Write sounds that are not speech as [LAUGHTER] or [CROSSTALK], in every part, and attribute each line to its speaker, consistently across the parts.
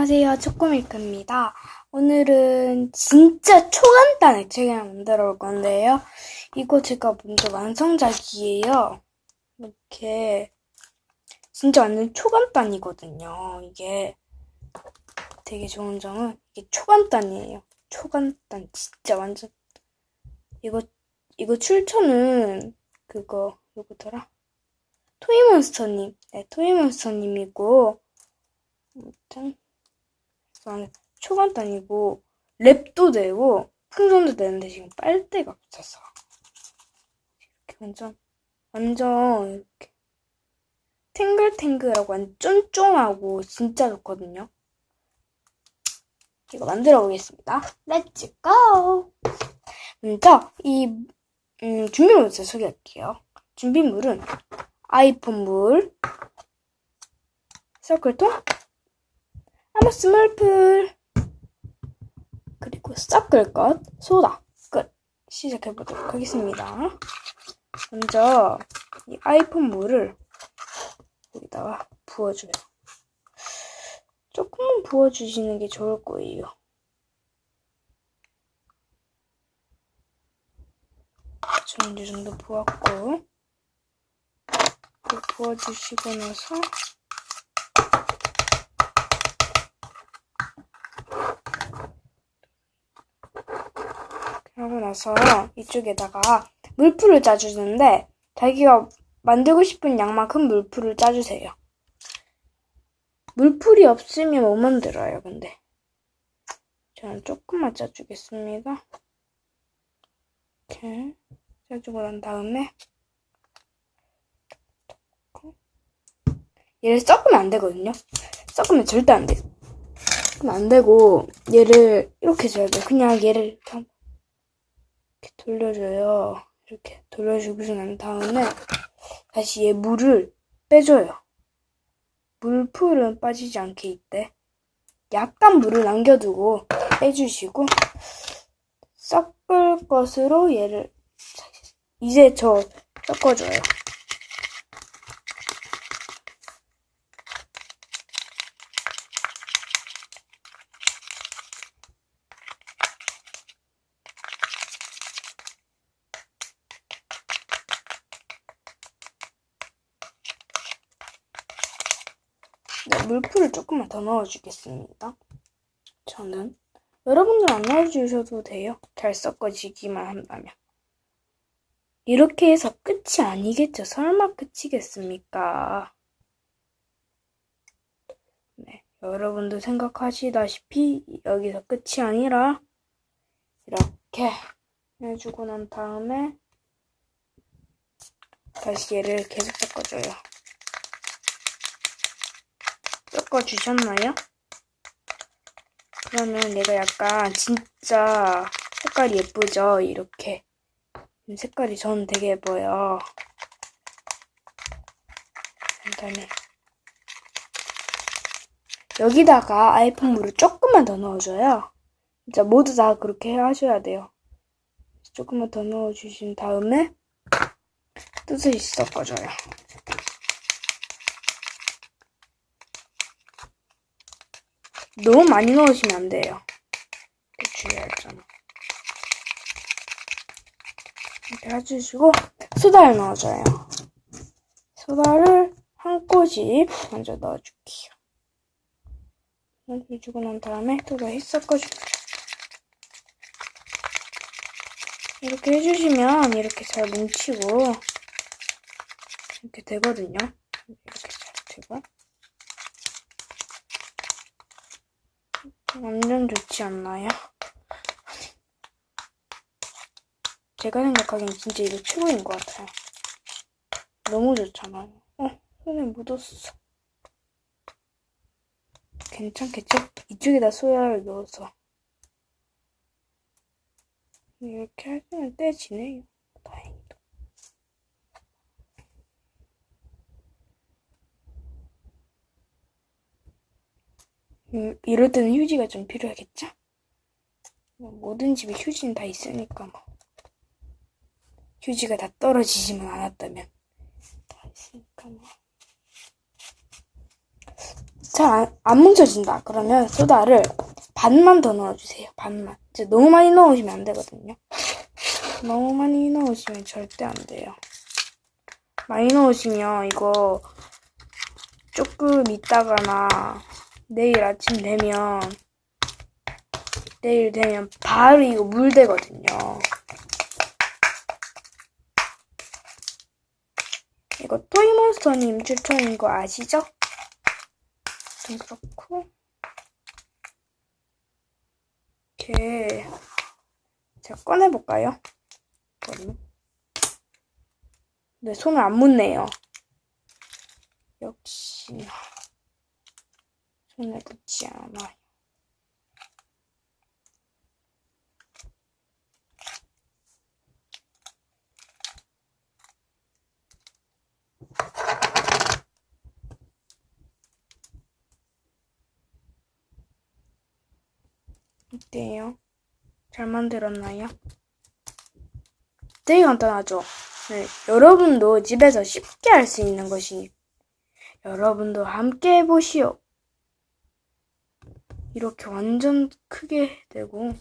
Speaker 1: 안녕하세요, 초코밀크입니다. 오늘은 진짜 초간단 액체를 만들어 볼 건데요. 이거 제가 먼저 완성작이에요. 이렇게 진짜 완전 초간단이거든요. 이게 되게 좋은 점은 이게 초간단이에요. 초간단 진짜 완전 이거 이거 출처는 그거 누구더라? 토이몬스터님, 네 토이몬스터님이고 아무튼 저는 초간단이고 랩도 되고 풍선도 되는데 지금 빨대가 없어서 이렇게 완전 완전 이렇게 탱글탱글하고 완전 쫀쫀하고 진짜 좋거든요. 이거 만들어 보겠습니다. 렛츠 고! 먼저 이 음, 준비물부터 소개할게요. 준비물은 아이폰 물, 서클통, 아모스 물풀, 그리고 섞을 것, 소다, 끝. 시작해 보도록 하겠습니다. 먼저 이 아이폰 물을 여기다가 부어줘요. 조금만 부어주시는 게 좋을 거예요. 저는 이 정도 부었고 부어주시고 나서 그러고 나서 이쪽에다가 물풀을 짜주는데 자기가 만들고 싶은 양만큼 물풀을 짜주세요. 물풀이 없으면 못 만들어요, 근데. 저는 조금만 짜주겠습니다. 이렇게 짜주고 난 다음에 얘를 섞으면 안 되거든요. 섞으면 절대 안 돼요. 안 되고 얘를 이렇게 줘야 돼요. 그냥 얘를 이렇게, 돌려줘요. 이렇게 돌려주고 난 다음에 다시 얘 물을 빼줘요. 물풀은 빠지지 않게 이때 약간 물을 남겨두고 빼주시고 섞을 것으로 얘를 이제 저 섞어줘요. 네, 물풀을 조금만 더 넣어주겠습니다. 저는 여러분들 안 넣어주셔도 돼요. 잘 섞어지기만 한다면. 이렇게 해서 끝이 아니겠죠. 설마 끝이겠습니까? 네, 여러분도 생각하시다시피 여기서 끝이 아니라 이렇게 해주고 난 다음에 다시 얘를 계속 섞어줘요. 섞어주셨나요? 그러면 얘가 약간 진짜 색깔이 예쁘죠? 이렇게. 이 색깔이 저는 되게 예뻐요. 그다음에 여기다가 아이폰 물을 조금만 더 넣어줘요. 진짜 모두 다 그렇게 하셔야 돼요. 조금만 더 넣어주신 다음에 뜻을 섞어줘요. 너무 많이 넣으시면 안 돼요. 주의하잖아. 이렇게 해주시고 소다를 넣어줘요. 소다를 한 꼬집 먼저 넣어줄게요. 넣어주고 난 다음에 또 다시 섞어줄게요. 이렇게 해주시면 이렇게 잘 뭉치고 이렇게 되거든요. 이렇게 잘 되고 완전 좋지 않나요? 제가 생각하기엔 진짜 이거 최고인 것 같아요. 너무 좋잖아요. 어, 손에 묻었어. 괜찮겠죠? 이쪽에다 소야를 넣어서. 이렇게 하면 떼지네요. 다행히도. 음, 이럴 때는 휴지가 좀 필요하겠죠? 뭐 모든 집에 휴지는 다 있으니까 뭐. 휴지가 다 떨어지지만 않았다면 다 있으니까 뭐. 잘 안, 안 뭉쳐진다. 그러면 소다를 반만 더 넣어주세요. 반만. 이제 너무 많이 넣으시면 안 되거든요. [LAUGHS] 너무 많이 넣으시면 절대 안 돼요. 많이 넣으시면 이거 조금 있다가나 내일 아침 되면 내일 되면 바로 이거 물 되거든요. 이거 토이몬스터님 추천인 거 아시죠? 좀 그렇고 이렇게 제가 꺼내볼까요? 네, 손을 안 묻네요. 역시 손에 묻지 않아요. 어때요? 잘 만들었나요? 되게 간단하죠? 네, 여러분도 집에서 쉽게 할 수 있는 것이 여러분도 함께 해보시오. 이렇게 완전 크게 되고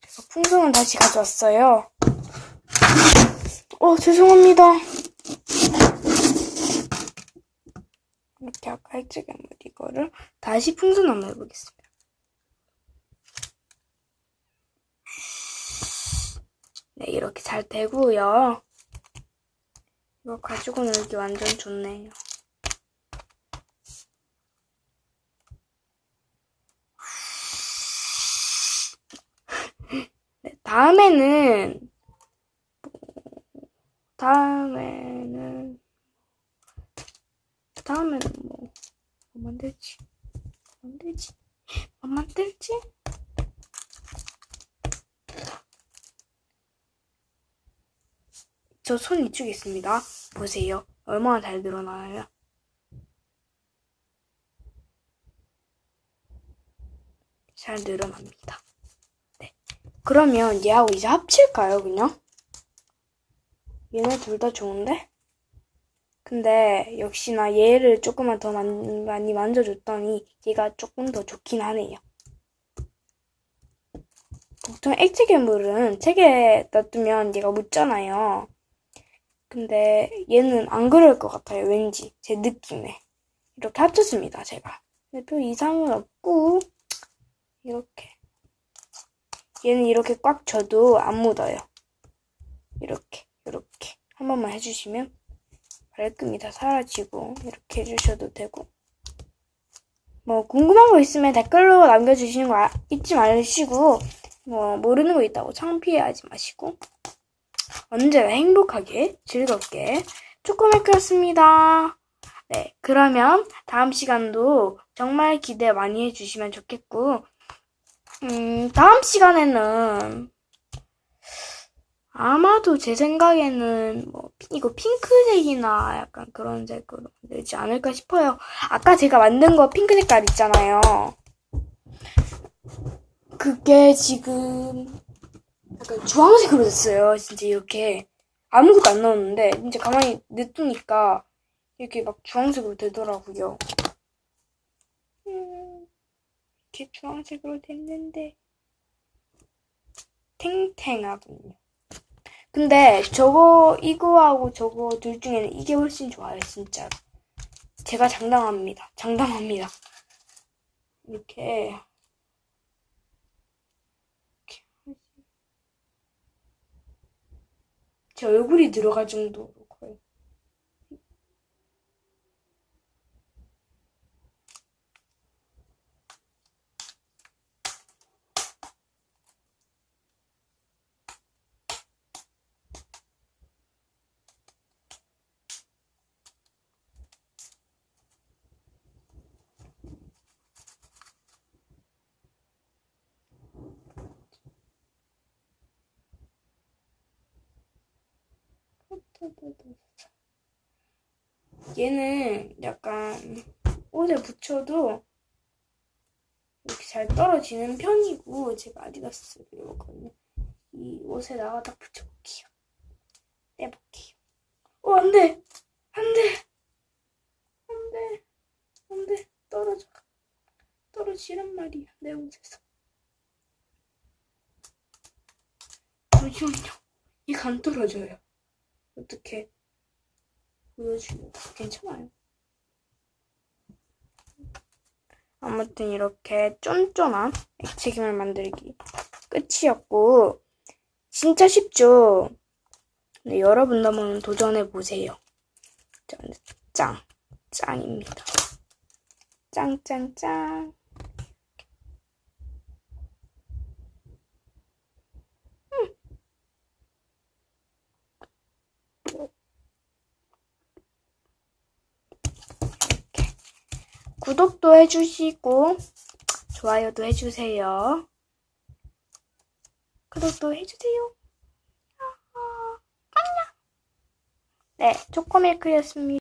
Speaker 1: 제가 풍선을 다시 가져왔어요. 어, 죄송합니다. 이렇게 아까 했지만 이거를 다시 풍선 한번 해보겠습니다. 네, 이렇게 잘 되고요. 이거 가지고 놀기 완전 좋네요. 다음에는 다음에는 다음에는 뭐, 뭐 만들지? 뭐 만들지? 뭐 만들지? 저 손 이쪽에 있습니다. 보세요. 얼마나 잘 늘어나요? 잘 늘어납니다. 네. 그러면 얘하고 이제 합칠까요, 그냥? 얘네 둘 다 좋은데? 근데 역시나 얘를 조금만 더 만- 많이 만져줬더니 얘가 조금 더 좋긴 하네요. 보통 액체 괴물은 책에 놔두면 얘가 묻잖아요. 근데 얘는 안 그럴 것 같아요. 왠지 제 느낌에 이렇게 합쳤습니다. 제가 근데 별 이상은 없고 이렇게 얘는 이렇게 꽉 져도 안 묻어요. 이렇게 이렇게 한 번만 해주시면 말끔히 다 사라지고 이렇게 해주셔도 되고 뭐 궁금한 거 있으면 댓글로 남겨주시는 거 아- 잊지 마시고 뭐 모르는 거 있다고 창피해하지 마시고 언제나 행복하게 즐겁게 초코메이크였습니다. 네, 그러면 다음 시간도 정말 기대 많이 해주시면 좋겠고, 음, 다음 시간에는 아마도 제 생각에는 뭐 이거 핑크색이나 약간 그런 색으로 만들지 않을까 싶어요. 아까 제가 만든 거 핑크 색깔 있잖아요. 그게 지금 약간 주황색으로 됐어요. 진짜 이렇게 아무것도 안 넣었는데 진짜 가만히 냅두니까 이렇게 막 주황색으로 되더라고요. 음, 이렇게 주황색으로 됐는데 탱탱하군요. 근데 저거 이거하고 저거 둘 중에는 이게 훨씬 좋아요, 진짜로. 제가 장담합니다. 장담합니다. 이렇게 제 얼굴이 들어갈 정도 얘는 약간 옷에 붙여도 이렇게 잘 떨어지는 편이고 제가 아디다스를 입었거든요. 이 옷에다가 딱 붙여볼게요. 떼볼게요. 어, 안 돼! 안 돼! 안 돼. 떨어져. 떨어지란 말이야. 내 옷에서. 잠시만요. 이가 안 떨어져요. 어떻게 보여주고 괜찮아요. 아무튼 이렇게 쫀쫀한 액체김을 만들기 끝이었고 진짜 쉽죠? 네, 여러분도 한번 도전해 보세요. 짱, 짱입니다. 짱 짱 짱. 구독도 해주시고 좋아요도 해주세요. 구독도 해주세요. 네, 초코밀크였습니다.